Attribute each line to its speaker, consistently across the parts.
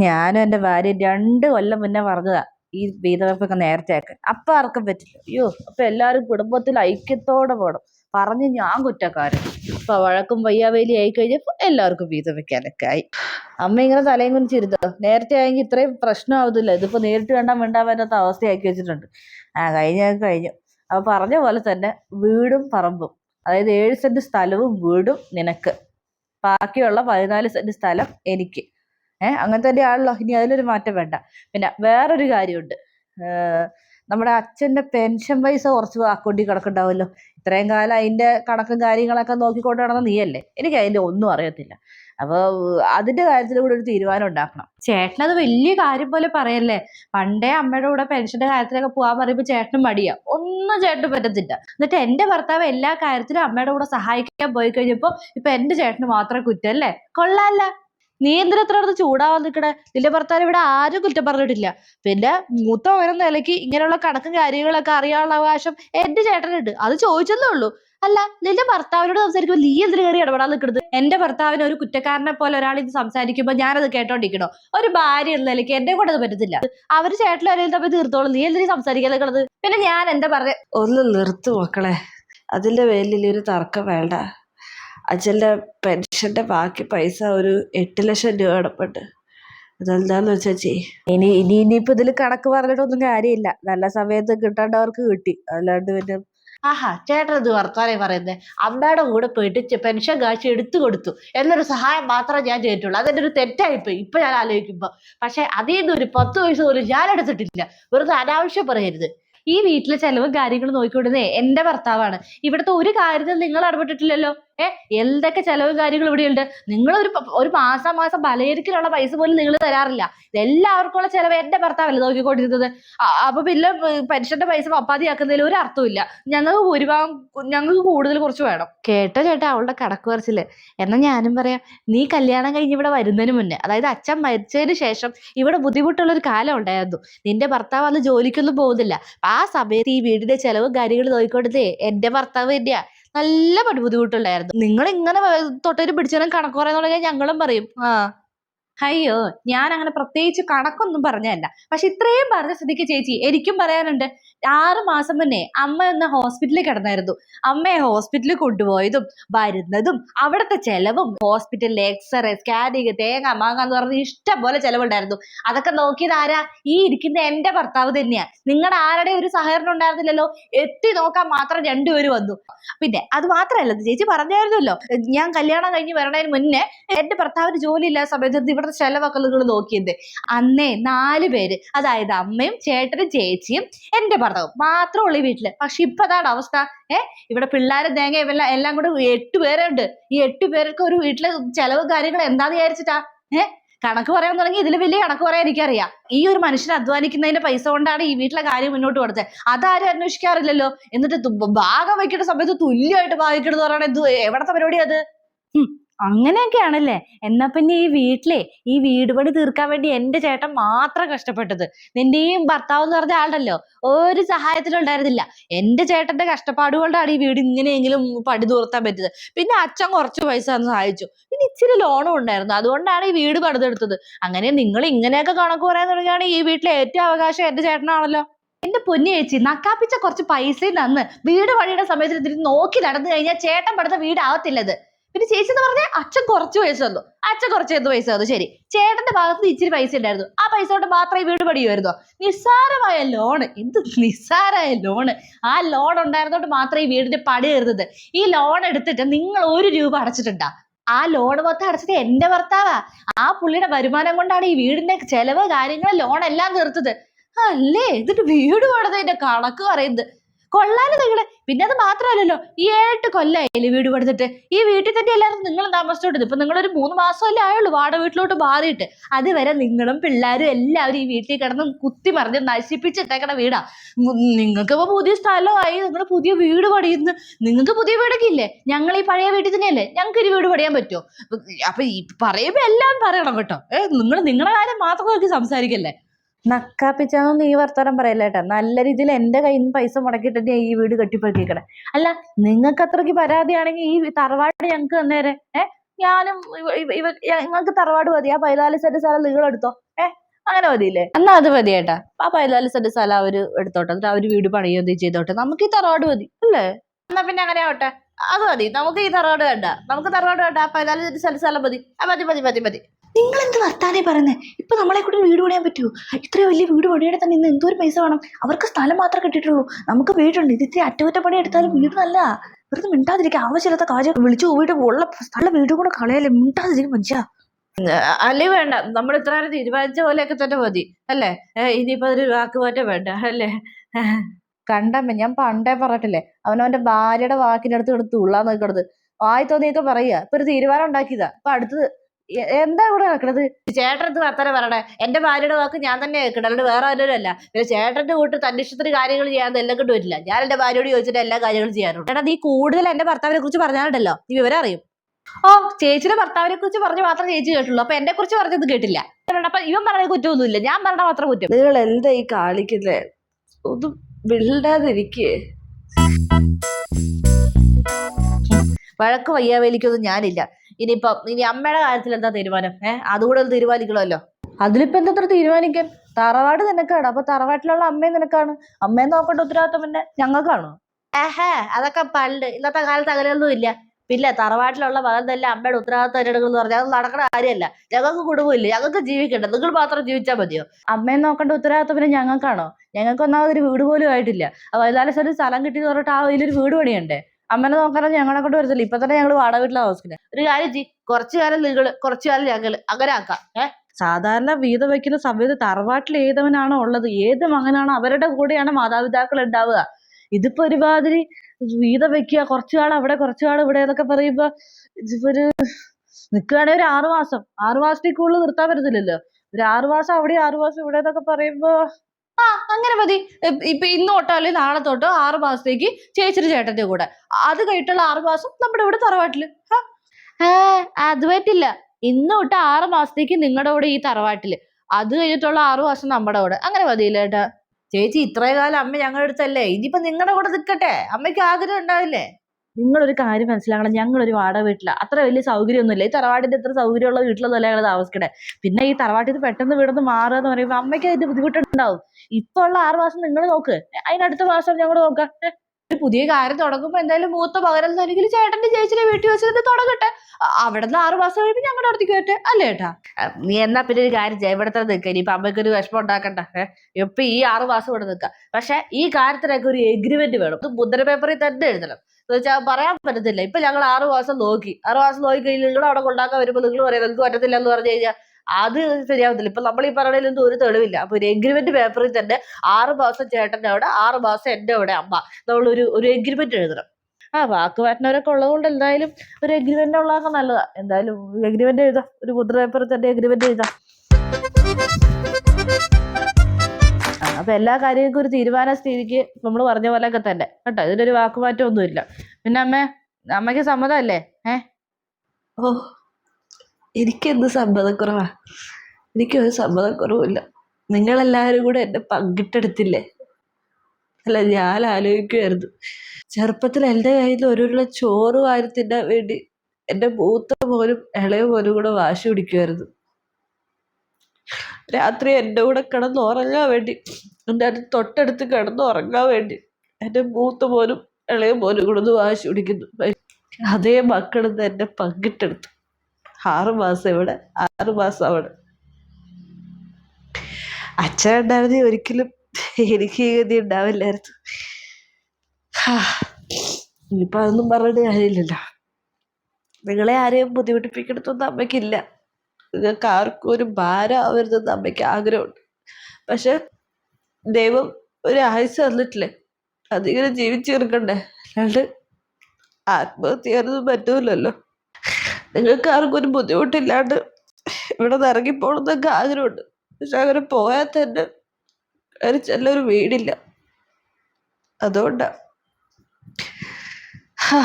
Speaker 1: ഞാനും എന്റെ ഭാര്യ രണ്ട് കൊല്ലം മുന്നേ പറഞ്ഞതാ ഈ വീതവെപ്പൊക്കെ നേരത്തെ ആക്കാൻ അപ്പൊ ആർക്കും പറ്റില്ല. അയ്യോ അപ്പൊ എല്ലാരും കുടുംബത്തിൽ ഐക്യത്തോടെ പോണം. പറഞ്ഞ് ഞാൻ കുറ്റക്കാരൻ. ഇപ്പൊ വഴക്കും വയ്യാവേലി ആയി കഴിഞ്ഞപ്പോ എല്ലാവർക്കും വീതം വെക്കാനൊക്കെ ആയി. അമ്മ ഇങ്ങനെ തലയും കുനിച്ചിരുന്നോ? നേരത്തെ ആയെങ്കിൽ ഇത്രയും പ്രശ്നം ആവത്തില്ല. ഇതിപ്പോ നേരിട്ട് കണ്ടാൽ മിണ്ടാൻ പറ്റാത്ത അവസ്ഥയാക്കി വെച്ചിട്ടുണ്ട്. ആ കഴിഞ്ഞ കഴിഞ്ഞു. അപ്പൊ പറഞ്ഞ പോലെ തന്നെ വീടും പറമ്പും. അതായത് ഏഴ് സെന്റ് സ്ഥലവും വീടും നിനക്ക്. ബാക്കിയുള്ള പതിനാല് സെന്റ് സ്ഥലം എനിക്ക്. ഏഹ് അങ്ങനെ തന്നെ ആണല്ലോ ഇനി അതിലൊരു മാറ്റം വേണ്ട. പിന്നെ വേറൊരു കാര്യമുണ്ട്. നമ്മുടെ അച്ഛന്റെ പെൻഷൻ പൈസ കുറച്ച് അക്കൗണ്ടിൽ കിടക്കുന്നുണ്ടാവുമല്ലോ. ഇത്രയും കാലം അതിന്റെ കണക്കും കാര്യങ്ങളൊക്കെ നോക്കിക്കൊണ്ട് നടന്ന നീയല്ലേ? എനിക്ക് അതിന്റെ ഒന്നും അറിയത്തില്ല. അപ്പൊ അതിന്റെ കാര്യത്തിൽ കൂടെ ഒരു തീരുമാനം ഉണ്ടാക്കണം.
Speaker 2: ചേട്ടനത് വലിയ കാര്യം പോലെ പറയല്ലേ? പണ്ടേ അമ്മയുടെ കൂടെ പെൻഷന്റെ കാര്യത്തിലൊക്കെ പോകാൻ പറയുമ്പോൾ ചേട്ടനും മടിയാ. ഒന്നും ചേട്ടന് പറ്റത്തില്ല. എന്നിട്ട് എന്റെ ഭർത്താവ് എല്ലാ കാര്യത്തിലും അമ്മയുടെ കൂടെ സഹായിക്കാൻ പോയി കഴിഞ്ഞപ്പോ ഇപ്പൊ എന്റെ ചേട്ടന് മാത്രം കുറ്റം അല്ലേ? നീ എന്തിനാ ഇത്ര അടുത്ത് ചൂടാവാൻ നിൽക്കണേ നിന്റെ ഭർത്താവ് ഇവിടെ ആരും കുറ്റം പറഞ്ഞിട്ടില്ല. പിന്നെ മൂത്ത ഉയരം നിലയ്ക്ക് ഇങ്ങനെയുള്ള കണക്കും കാര്യങ്ങളൊക്കെ അറിയാനുള്ള അവകാശം എന്റെ ചേട്ടനുണ്ട്. അത് ചോദിച്ചതേ ഉള്ളൂ. അല്ല നിന്റെ ഭർത്താവിനോട് സംസാരിക്കുമ്പോൾ നീ എന്തിനു കയറി ഇടപെടാൻ നിൽക്കണത് എന്റെ ഭർത്താവിന് ഒരു കുറ്റക്കാരനെ പോലെ ഒരാൾ ഇത് സംസാരിക്കുമ്പോൾ ഞാനത് കേട്ടോണ്ടിരിക്കണോ? ഒരു ഭാര്യ എന്ന നിലയ്ക്ക് എന്നെ കൊണ്ട് അത് പറ്റത്തില്ല. അവർ ചേട്ടനും ആരെയും തമ്മിൽ തീർത്തോളൂ. നീ എന്തിനു സംസാരിക്കാൻ നിൽക്കണത് പിന്നെ ഞാൻ എന്താ പറഞ്ഞ
Speaker 3: ഒന്ന് നിർത്തു മക്കളെ. അതിന്റെ പേരിൽ ഒരു തർക്കം വേണ്ട. അച്ഛന്റെ പെൻഷന്റെ ബാക്കി പൈസ ഒരു എട്ട് ലക്ഷം രൂപ കിടപ്പുണ്ട് അതെന്താന്ന് വെച്ചാ ചേ
Speaker 1: ഇനി ഇനി ഇനിയിപ്പോ ഇതിൽ കണക്ക് പറഞ്ഞിട്ടൊന്നും കാര്യമില്ല. നല്ല സമയത്ത് കിട്ടേണ്ടവർക്ക് കിട്ടി. അല്ലാണ്ട് പിന്നെ
Speaker 2: ആഹാ ചേട്ടൻ ഇത് വർത്താനം പറയുന്നത് അമ്മയുടെ കൂടെ പോയിട്ട് പെൻഷൻ കാശ് എടുത്തു കൊടുത്തു. എന്നൊരു സഹായം മാത്രമേ ഞാൻ ചെയ്തിട്ടുള്ളൂ. അതെന്റെ ഒരു തെറ്റായിപ്പോയി. ഇപ്പൊ ഞാൻ ആലോചിക്കുമ്പോ. പക്ഷെ അതിൽ നിന്ന് ഒരു പത്ത് പൈസ പോലും ഞാൻ എടുത്തിട്ടില്ല. വെറുതെ അനാവശ്യം പറയരുത്. ഈ വീട്ടിലെ ചെലവും കാര്യങ്ങളും നോക്കിക്കൊടുന്നേ എന്റെ ഭർത്താവാണ്. ഇവിടുത്തെ ഒരു കാര്യത്തിൽ നിങ്ങൾ ഇടപെട്ടിട്ടില്ലല്ലോ. ഏ എന്തൊക്കെ ചെലവ് കാര്യങ്ങൾ ഇവിടെയുണ്ട്. നിങ്ങൾ ഒരു ഒരു മാസം മാസം പലചരക്കിനുള്ള പൈസ പോലും നിങ്ങൾ തരാറില്ല. എല്ലാവർക്കുള്ള ചെലവ് എന്റെ ഭർത്താവല്ലേ നോക്കിക്കൊണ്ടിരുന്നത്. അപ്പൊ പിന്നെ പെൻഷന്റെ പൈസ പപ്പാതിയാക്കുന്നതിൽ ഒരു അർത്ഥമില്ല ഞങ്ങൾക്ക് ഭൂരിഭാഗം ഞങ്ങൾക്ക് കൂടുതൽ കുറച്ച് വേണം. കേട്ടോ ചേട്ടാ അവളുടെ കടക്ക് പറിച്ചിൽ. എന്നാ ഞാനും പറയാം നീ കല്യാണം കഴിഞ്ഞ് ഇവിടെ വരുന്നതിന് മുന്നേ അതായത് അച്ഛൻ മരിച്ചതിന് ശേഷം ഇവിടെ ബുദ്ധിമുട്ടുള്ള ഒരു കാലം ഉണ്ടായിരുന്നു. നിന്റെ ഭർത്താവ് അന്ന് ജോലിക്കൊന്നും പോകുന്നില്ല. ആ സമയത്ത് ഈ വീടിന്റെ ചെലവ് കാര്യങ്ങൾ നോക്കിക്കൊണ്ടത് എന്റെ ഭർത്താവ് തന്നെയാ. നല്ല ബുദ്ധിമുട്ടുണ്ടായിരുന്നു നിങ്ങൾ ഇങ്ങനെ തൊട്ടൊരു പിടിച്ചാലും കണക്ക് പറയാൻ തുടങ്ങിയാൽ ഞങ്ങളും പറയും. ആ. അയ്യോ ഞാൻ അങ്ങനെ പ്രത്യേകിച്ച് കണക്കൊന്നും പറഞ്ഞതല്ല. പക്ഷെ ഇത്രയും പറഞ്ഞ സ്ഥിതിക്ക് ചേച്ചി എനിക്കും പറയാനുണ്ട്. ആറ് മാസം മുന്നേ അമ്മ ഒന്ന് ഹോസ്പിറ്റലിൽ കിടന്നായിരുന്നു. അമ്മയെ ഹോസ്പിറ്റലിൽ കൊണ്ടുപോയതും വരുന്നതും അവിടുത്തെ ചെലവും ഹോസ്പിറ്റലിലെ എക്സ്റേ സ്കാനിങ് തേങ്ങ മാങ്ങ എന്ന് പറഞ്ഞ് ഇഷ്ടം പോലെ ചെലവുണ്ടായിരുന്നു. അതൊക്കെ നോക്കിയത് ആരാ? ഈ ഇരിക്കുന്ന എന്റെ ഭർത്താവ് തന്നെയാ. നിങ്ങളുടെ ആരുടെ ഒരു സഹകരണം ഉണ്ടായിരുന്നില്ലല്ലോ? എത്തി നോക്കാൻ മാത്രം രണ്ടുപേരും വന്നു. പിന്നെ അത് മാത്രമല്ല ചേച്ചി പറഞ്ഞായിരുന്നല്ലോ ഞാൻ കല്യാണം കഴിഞ്ഞ് വരണതിന് മുന്നേ എന്റെ ഭർത്താവിന് ജോലി ഇല്ലാത്ത സമയത്ത് ഇവിടുത്തെ ചെലവൊക്കെ നിങ്ങൾ നോക്കിയത്. അന്നേ നാല് പേര് അതായത് അമ്മയും ചേട്ടനും ചേച്ചിയും എന്റെ ഭർത്താവും മാത്രമേ ഉള്ളൂ ഈ വീട്ടിൽ. പക്ഷെ ഇപ്പൊ അതാണ് അവസ്ഥ. ഏ? ഇവിടെ പിള്ളേരും തേങ്ങയും എല്ലാം എല്ലാം കൂടെ എട്ട് പേരുണ്ട്. ഈ എട്ട് പേർക്ക് ഒരു വീട്ടിലെ ചെലവ് കാര്യങ്ങൾ എന്താന്ന് വിചാരിച്ചിട്ടാ? ഏ? കണക്ക് പറയാൻ തുടങ്ങി. ഇതിൽ വലിയ കണക്ക് പറയാൻ എനിക്കറിയാം. ഈ ഒരു മനുഷ്യൻ അധ്വാനിക്കുന്നതിന്റെ പൈസ കൊണ്ടാണ് ഈ വീട്ടിലെ കാര്യം മുന്നോട്ട് കൊടുത്തത് അതാരും അന്വേഷിക്കാറില്ലല്ലോ. എന്നിട്ട് ഭാഗം വയ്ക്കേണ്ട സമയത്ത് തുല്യമായിട്ട് ഭാഗിക്കണമെന്ന് പറയണത് എവിടത്തെ പരിപാടി അത്? അങ്ങനെയൊക്കെയാണല്ലേ? എന്നാ പിന്നെ ഈ വീട്ടിലെ ഈ വീട് പണി തീർക്കാൻ വേണ്ടി എന്റെ ചേട്ടൻ മാത്രം കഷ്ടപ്പെട്ടത്. നിന്റെയും ഭർത്താവ് എന്ന് പറഞ്ഞ ആളുണ്ടല്ലോ? ഒരു സഹായത്തിനും ഉണ്ടായിരുന്നില്ല. എന്റെ ചേട്ടന്റെ കഷ്ടപ്പാട് കൊണ്ടാണ് ഈ വീട് ഇങ്ങനെയെങ്കിലും പടി തീർത്താൻ പറ്റിയത്. പിന്നെ അച്ഛൻ കുറച്ച് പൈസ തന്ന് സഹായിച്ചു. പിന്നെ ഇച്ചിരി ലോണും ഉണ്ടായിരുന്നു. അതുകൊണ്ടാണ് ഈ വീട് പണിതെടുത്തത്. അങ്ങനെ നിങ്ങൾ ഇങ്ങനെയൊക്കെ കണക്ക് പറയാൻ തുടങ്ങിയാണ് ഈ വീട്ടിലെ ഏറ്റവും അവകാശം എന്റെ ചേട്ടനാണല്ലോ. എന്റെ പൊന്നു ചേച്ചി നക്കാപ്പിച്ച കുറച്ച് പൈസയും തന്ന് വീട് പണിയുടെ സമയത്ത് നോക്കി നടന്നു കഴിഞ്ഞാൽ ചേട്ടൻ പടുത്ത വീടാവത്തില്ലത് പിന്നെ ചേച്ചി എന്ന് പറഞ്ഞാൽ അച്ഛൻ കുറച്ച് പൈസ തന്നു. അച്ഛൻ കുറച്ച് എന്ത് പൈസ തന്നു? ശരി. ചേട്ടന്റെ ഭാഗത്ത് ഇച്ചിരി പൈസ ഉണ്ടായിരുന്നു. ആ പൈസ കൊണ്ട് മാത്രമേ വീട് പണിയുമായിരുന്നോ? നിസ്സാരമായ ലോണ് എന്ത് നിസ്സാരമായ ലോണ് ആ ലോൺ ഉണ്ടായിരുന്നോണ്ട് മാത്രമേ ഈ വീടിന്റെ പണി തീർന്നത്. ഈ ലോൺ എടുത്തിട്ട് നിങ്ങൾ ഒരു രൂപ അടച്ചിട്ടുണ്ടാ? ആ ലോൺ മൊത്തം അടച്ചത് എന്റെ ഭർത്താവാ. ആ പുള്ളിയുടെ വരുമാനം കൊണ്ടാണ് ഈ വീടിന്റെ ചെലവ് കാര്യങ്ങൾ ലോൺ എല്ലാം തീർത്തത്. അല്ലേ? എന്നിട്ട് വീട് പണിതതിന്റെ കണക്ക് പറയുന്നത്. കൊള്ളാലോ നിങ്ങൾ. പിന്നെ അത് മാത്രമല്ലല്ലോ ഈ ഏട്ട് കൊല്ലായില്ലേ വീട് പണിതിട്ട്. ഈ വീട്ടിൽ തന്നെ എല്ലാവരും നിങ്ങൾ താമസിച്ചോട്ടത് ഇപ്പൊ നിങ്ങളൊരു മൂന്ന് മാസമല്ലേ ആയുള്ളൂ വാടക വീട്ടിലോട്ട് മാറിയിട്ട്. അതുവരെ നിങ്ങളും പിള്ളേരും എല്ലാവരും ഈ വീട്ടിൽ കിടന്ന് കുത്തി മറിഞ്ഞ് നശിപ്പിച്ചിട്ടേക്കണ വീടാ. നിങ്ങൾക്ക് ഇപ്പൊ പുതിയ സ്ഥലമായി നിങ്ങൾ പുതിയ വീട് പണിയുന്നു. നിങ്ങൾക്ക് പുതിയ വീടൊക്കെ ഇല്ലേ? ഞങ്ങൾ ഈ പഴയ വീട്ടിൽ തന്നെയല്ലേ? ഞങ്ങൾക്ക് ഒരു വീട് പണിയാൻ പറ്റുമോ? അപ്പൊ ഈ പറയുമ്പോ എല്ലാം പറയണം കേട്ടോ. ഏഹ് നിങ്ങൾ നിങ്ങളുടെ കാര്യം മാത്രം നോക്കി സംസാരിക്കല്ലേ?
Speaker 1: നക്കാപ്പിച്ചാന്നും നീ വർത്തമാനം പറയല്ല കേട്ടാ നല്ല രീതിയിൽ എന്റെ കയ്യിൽ നിന്ന് പൈസ മുടക്കിയിട്ട് ഈ വീട് കെട്ടിപ്പടുക്കിക്കണേ അല്ല നിങ്ങൾക്ക് അത്രയ്ക്ക് പരാതിയാണെങ്കിൽ ഈ തറവാട് ഞങ്ങൾക്ക് തന്നേരെ. ഏ? ഞാനും ഇവ- ഞങ്ങൾക്ക് തറവാട് മതി. ആ പതിനാല് സെന്റ് സ്ഥലം നിങ്ങൾ എടുത്തോ. ഏ? അങ്ങനെ മതിയില്ലേ? എന്നാ അത് മതി ഏട്ടാ. ആ പതിനാല് സെന്റ് സ്ഥലം അവർ എടുത്തോട്ടെ. എന്നിട്ട് അവർ വീട് പണിയോ എന്തെങ്കിലും ചെയ്തോട്ടെ. നമുക്ക് ഈ തറവാട് മതി. അല്ലേ? എന്നാ പിന്നെ അങ്ങനെ ആവട്ടെ. അത് മതി. നമുക്ക് ഈ തറവാട് വേണ്ട. നമുക്ക് തറവാട് വേണ്ട. ആ പതിനാല് സെന്റ് സ്ഥലം സ്ഥലം മതി. ആ മതി മതി മതി മതി.
Speaker 4: നിങ്ങൾ എന്ത് വർത്താനേ പറയുന്നത് ഇപ്പൊ നമ്മളെ കൂടി വീട് പണിയാൻ പറ്റുമോ ഇത്രയും വലിയ വീട് പണിയുടെ തന്നെ ഇന്ന് എന്തോരം പൈസ വേണം? അവർക്ക് സ്ഥലം മാത്രമേ കിട്ടിയിട്ടുള്ളൂ. നമുക്ക് വീടുണ്ട്. ഇത് ഇത്തിരി അറ്റകുറ്റപ്പണി എടുത്താലും വീട് നല്ല വെറുതെ മിണ്ടാതിരിക്കുക. ആവശ്യമില്ലാത്ത കാര്യം വിളിച്ചു പോയിട്ട് ഉള്ള സ്ഥല വീട് കൂടെ കളയല്ലേ മിണ്ടാതിരിക്കും മനുഷ്യ.
Speaker 1: അല്ലേ വേണ്ട. നമ്മൾ ഇത്ര നേരം തീരുമാനിച്ച പോലെയൊക്കെ തന്നെ മതി. അല്ലേ? ഇനിയിപ്പോ അതൊരു വാക്ക് മാറ്റം വേണ്ട. അല്ലേ? കണ്ടമ്മ ഞാൻ പണ്ടേ പറഞ്ഞിട്ടില്ലേ? അവനവന്റെ ഭാര്യയുടെ വാക്കിനടുത്ത് എടുത്ത് തുള്ളാൻ നോക്കണത് വായി തോന്നിയൊക്കെ പറയുക. ഇപ്പൊ ഒരു തീരുമാനം ഉണ്ടാക്കിയതാ. അപ്പൊ അടുത്തത് എന്താ ഇവിടെ നടക്കണത്? ചേട്ടനത്ത് വർത്തനം പറയണേ? എന്റെ ഭാര്യയുടെ വാക്ക് ഞാൻ തന്നെ കേൾക്കണം അല്ലെങ്കിൽ വേറെ ആരോടും അല്ല. പിന്നെ ചേട്ടന്റെ കൂട്ട് തന്റെ ഇഷ്ടത്തിന് കാര്യങ്ങൾ ചെയ്യാൻ എല്ലാം കൊണ്ട് വരില്ല. ഞാൻ എന്റെ ഭാര്യയോട് ചോദിച്ചിട്ട് എല്ലാ കാര്യങ്ങളും ചെയ്യാറുണ്ട്. ചേട്ടാ നീ കൂടുതൽ എന്റെ ഭർത്താവിനെ കുറിച്ച് പറഞ്ഞാലുണ്ടല്ലോ. നീ വിവരം അറിയും. ഓ ചേച്ചിയുടെ ഭർത്താവിനെ കുറിച്ച് പറഞ്ഞു മാത്രം ചേച്ചി കേട്ടുള്ളൂ. അപ്പൊ എന്നെ കുറിച്ച് പറഞ്ഞത് കേട്ടില്ല. അപ്പൊ ഇവൻ പറഞ്ഞ കുറ്റമൊന്നുമില്ല. ഞാൻ പറഞ്ഞ മാത്രം കുറ്റം.
Speaker 3: നിങ്ങൾ എന്താ ഈ കാണിക്കുന്നേ? ഒന്നും മിണ്ടാതിരിക്കേ.
Speaker 1: വഴക്ക് വയ്യാവേലിക്കൊന്നും ഞാനില്ല. ഇനിയിപ്പൊ ഇനി അമ്മയുടെ കാര്യത്തിൽ എന്താ തീരുമാനം? ഏഹ് അതുകൂടെ ഒന്ന് തീരുമാനിക്കണമല്ലോ. അതിലിപ്പോ എന്താ തീരുമാനിക്കാൻ? തറവാട് നിനക്കാണ്. അപ്പൊ തറവാട്ടിലുള്ള അമ്മയും നിനക്കാണ്. അമ്മയെ നോക്കേണ്ട ഉത്തരവാദിത്തം പിന്നെ ഞങ്ങൾക്കാണോ? ഏഹേ അതൊക്കെ പണ്ട് ഇന്നത്തെ കാലത്ത് അങ്ങനെയൊന്നും ഇല്ല. പിന്നെ തറവാട്ടിലുള്ള മകൻ തന്നെ അമ്മയുടെ ഉത്തരവാദിത്തം ഏറ്റെടുക്കുന്നു പറഞ്ഞാൽ അത് നടക്കുന്ന കാര്യമല്ല. ഞങ്ങൾക്ക് കുടുംബമില്ല. ഞങ്ങൾക്ക് ജീവിക്കണ്ട. നിങ്ങൾ മാത്രം ജീവിച്ചാൽ മതിയോ? അമ്മയെ നോക്കേണ്ട ഉത്തരവാദിത്തം പിന്നെ ഞങ്ങൾക്കാണോ? ഞങ്ങൾക്ക് വീട് പോലും ആയിട്ടില്ല. അപ്പൊ ഏതായാലും സ്ഥലം കിട്ടിയെന്ന് പറഞ്ഞിട്ട് ആ വലിയൊരു വീട് പണിയണ്ടേ? അമ്മനെ നോക്കാനും ഞങ്ങളെ കൊണ്ട് വരത്തില്ല. ഇപ്പൊ തന്നെ ഞങ്ങൾ വാടക വീട്ടിലാണ് താമസിക്കുന്നത് ഒരു കാര്യം ജി കുറച്ചു കാലം നിങ്ങൾ കുറച്ചു കാലം ഞങ്ങൾ അങ്ങനെ ആക്കാം. ഏഹ് സാധാരണ വീതം വയ്ക്കുന്ന സമയത്ത് തറവാട്ടിൽ ഏതവനാണോ ഉള്ളത് ഏത് മകനാണോ അവരുടെ കൂടെയാണ് മാതാപിതാക്കൾ ഉണ്ടാവുക. ഇതിപ്പോ ഒരുമാതിരി വീതം വെക്കുക കുറച്ചു കാലം അവിടെ കുറച്ചു കാലം ഇവിടെ എന്നൊക്കെ പറയുമ്പോ ഇതിപ്പോ ഒരു നിക്കുകയാണെങ്കിൽ ഒരു ആറുമാസം മാസം. ആറു മാസത്തിൽ കൂടുതൽ നിർത്താൻ പറ്റത്തില്ലല്ലോ. ഒരു ആറുമാസം അവിടെ ആറുമാസം ഇവിടെ എന്നൊക്കെ പറയുമ്പോ ആ അങ്ങനെ മതി. ഇപ്പൊ ഇന്ന് തൊട്ടോ അല്ലെങ്കിൽ നാളെ തൊട്ടോ ആറു മാസത്തേക്ക് ചേച്ചിയുടെ ചേട്ടന്റെ കൂടെ. അത് കഴിഞ്ഞിട്ടുള്ള ആറു മാസം നമ്മുടെ ഇവിടെ തറവാട്ടിൽ. അത് പറ്റില്ല. ഇന്ന് തൊട്ട് ആറ് മാസത്തേക്ക് നിങ്ങളുടെ കൂടെ ഈ തറവാട്ടിൽ. അത് കഴിഞ്ഞിട്ടുള്ള ആറു മാസം നമ്മുടെ കൂടെ. അങ്ങനെ മതിയില്ല ചേട്ടാ ചേച്ചി ഇത്രയും കാലം അമ്മ ഞങ്ങളുടെ അടുത്തല്ലേ? ഇനിയിപ്പോ നിങ്ങളുടെ കൂടെ നിൽക്കട്ടെ അമ്മയ്ക്ക് ആഗ്രഹം ഉണ്ടാവില്ലേ? നിങ്ങളൊരു കാര്യം മനസ്സിലാക്കണം. ഞങ്ങളൊരു വാടക വീട്ടില. അത്ര വലിയ സൗകര്യമൊന്നുമില്ല. ഈ തറവാടിന്റെ അത്ര സൗകര്യമുള്ള വീട്ടിലൊന്നുമല്ല ഞങ്ങൾ താമസിക്കണേ. പിന്നെ ഈ തറവാട്ടിൽ നിന്ന് പെട്ടെന്ന് വീടൊന്ന് മാറുക എന്ന് പറയുമ്പോൾ അമ്മയ്ക്ക് അതിന്റെ ബുദ്ധിമുട്ടുണ്ടാവും. ഇപ്പൊ ഉള്ള ആറ് മാസം നിങ്ങൾ നോക്ക്. അതിനടുത്ത മാസം ഞങ്ങൾ നോക്കാം. ഒരു പുതിയ കാര്യം തുടങ്ങുമ്പോ എന്തായാലും മൂത്ത പകരം അല്ലെങ്കിൽ ചേട്ടന്റെ ചേച്ചിയുടെ വീട്ടിൽ വെച്ചിട്ട് തുടങ്ങട്ടെ. അവിടെ നിന്ന് ആറ് മാസം കഴിയുമ്പോൾ ഞങ്ങളുടെ അടുത്തേക്ക് വരട്ടെ അല്ലേ ഏട്ടാ? നീ എന്നാ പിന്നെ ഒരു കാര്യം ചെയ്യാം. ഇവിടെ തന്നെ നിൽക്കുക ഇനിയിപ്പൊ അമ്മയ്ക്ക് ഒരു വിഷമം ഉണ്ടാക്കണ്ട. ഇപ്പൊ ഈ ആറ് മാസം ഇവിടെ നിൽക്കാം പക്ഷെ ഈ കാര്യത്തിനൊക്കെ ഒരു എഗ്രിമെന്റ് വേണം. ഇത് മുദ്ര പേപ്പറിൽ തന്നെ എഴുതണം. എന്ന് വെച്ചാൽ പറയാൻ പറ്റത്തില്ല. ഇപ്പൊ ഞങ്ങൾ ആറ് മാസം നോക്കി. ആറ് മാസം നോക്കി കഴിഞ്ഞാൽ നിങ്ങൾ അവിടെ കൊണ്ടാക്കാൻ വരുമ്പോൾ നിങ്ങൾ പറയാം നിങ്ങൾക്ക് പറ്റത്തില്ല എന്ന് പറഞ്ഞു കഴിഞ്ഞാൽ അത് ശരിയാവത്തില്ല. ഇപ്പൊ നമ്മൾ ഈ പറയണതിലൊന്നും ഒരു തെളിവില്ല. അപ്പൊ ഒരു എഗ്രിമെന്റ് പേപ്പറിൽ തന്നെ ആറ് മാസം ചേട്ടന്റെ അവിടെ ആറ് മാസം എന്റെ അവിടെ അമ്മ. നമ്മളൊരു ഒരു എഗ്രിമെന്റ് എഴുതണം. ആ വാക്ക് മാറ്റുന്നവരൊക്കെ ഉള്ളതുകൊണ്ട് എന്തായാലും ഒരു എഗ്രിമെന്റ് ഉള്ളതൊക്കെ നല്ലതാ. എന്തായാലും എഗ്രിമെന്റ് എഴുതാം. ഒരു മുദ്ര പേപ്പറിൽ തന്നെ എഗ്രിമെന്റ് എഴുതാം. അപ്പൊ എല്ലാ കാര്യങ്ങൾക്കും ഒരു തീരുമാന സ്ഥിതിക്ക് നമ്മൾ പറഞ്ഞ പോലെയൊക്കെ തന്നെ. കേട്ടോ ഇതിനൊരു വാക്കുമാറ്റം ഒന്നുമില്ല. പിന്നെ അമ്മേ അമ്മയ്ക്ക് സമ്മതമല്ലേ? ഏഹ്
Speaker 3: ഓ. എനിക്കെന്ത് സമ്മതക്കുറവാ? എനിക്കൊരു സമ്മതക്കുറവില്ല നിങ്ങളെല്ലാവരും കൂടെ എന്നെ പങ്കിട്ടെടുത്തില്ലേ? അല്ല ഞാൻ ആലോചിക്കുമായിരുന്നു ചെറുപ്പത്തിൽ എന്റെ കയ്യിൽ ഒരു ഉരുള ചോറ് വാരി തിന്നാൻ വേണ്ടി എന്റെ മൂത്ത മോനും ഇളയ മോനും കൂടെ വാശി പിടിക്കുമായിരുന്നു രാത്രി എന്റെ കൂടെ കിടന്ന് ഉറങ്ങാൻ വേണ്ടി എന്റെ തൊട്ടടുത്ത് കിടന്ന് ഉറങ്ങാൻ വേണ്ടി എന്റെ മൂത്ത മോനും ഇളയ മോനും കൂടെ വാശി പിടിക്കുന്നു. അതേ മക്കളിന്ന് എന്നെ പങ്കിട്ടെടുത്തു. ആറ് മാസം ഇവിടെ ആറ് മാസം അവിടെ. അച്ഛൻ ഉണ്ടായിരുന്നെങ്കിൽ ഒരിക്കലും എനിക്ക് ഈ ഗതി ഉണ്ടാവില്ലായിരുന്നു. ഹാ, ഇനിയിപ്പോ അതൊന്നും പറഞ്ഞിട്ട് കാര്യമില്ലല്ലോ. നിങ്ങളെ ആരെയും ബുദ്ധിമുട്ടിപ്പിക്കണത്തൊന്നും അമ്മയ്ക്കില്ല. നിങ്ങൾക്ക് ആർക്കും ഒരു ഭാരം ആവരുതെന്ന് അമ്മയ്ക്ക് ആഗ്രഹമുണ്ട്. പക്ഷെ ദൈവം ഒരു ആയുസ് തന്നിട്ടില്ലേ? അതിങ്ങനെ ജീവിച്ചു തീർക്കണ്ടേ അല്ലാണ്ട് ആത്മഹത്യ പറ്റൂലല്ലോ. നിങ്ങൾക്ക് ആർക്കും ഒരു ബുദ്ധിമുട്ടില്ലാണ്ട് ഇവിടെ നിന്ന് ഇറങ്ങിപ്പോണമെന്നൊക്കെ ആഗ്രഹമുണ്ട്. പക്ഷെ അങ്ങനെ പോയാൽ തന്നെ ഒരു ചെല്ലൊരു വീടില്ല. അതുകൊണ്ടാ. ഹാ,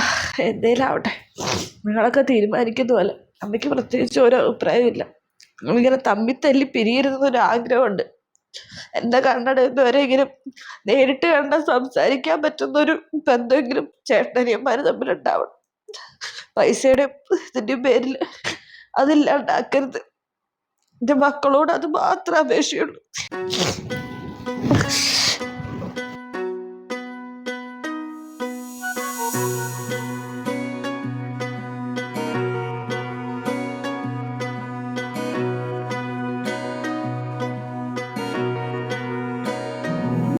Speaker 3: എന്തേലും ആവട്ടെ നിങ്ങളൊക്കെ തീരുമാനിക്കുന്ന പോലെ. അമ്മയ്ക്ക് പ്രത്യേകിച്ച് ഒരു അഭിപ്രായമില്ല ഇങ്ങനെ തമ്മി തല്ലി പിരിയരുതെന്നൊരു ആഗ്രഹമുണ്ട്. എന്റെ കണ്ണടയുന്ന വരെ ഇങ്ങനെ നേരിട്ട് കണ്ട സംസാരിക്കാൻ പറ്റുന്ന ഒരു ബന്ധമെങ്കിലും ചേട്ടനിയന്മാർ തമ്മിലുണ്ടാവണം. പൈസയുടെ ഇതിന്റെ പേരിൽ അതില്ലാണ്ടാക്കരുത്. എന്റെ മക്കളോട് അത് മാത്രം അപേക്ഷയുള്ളൂ.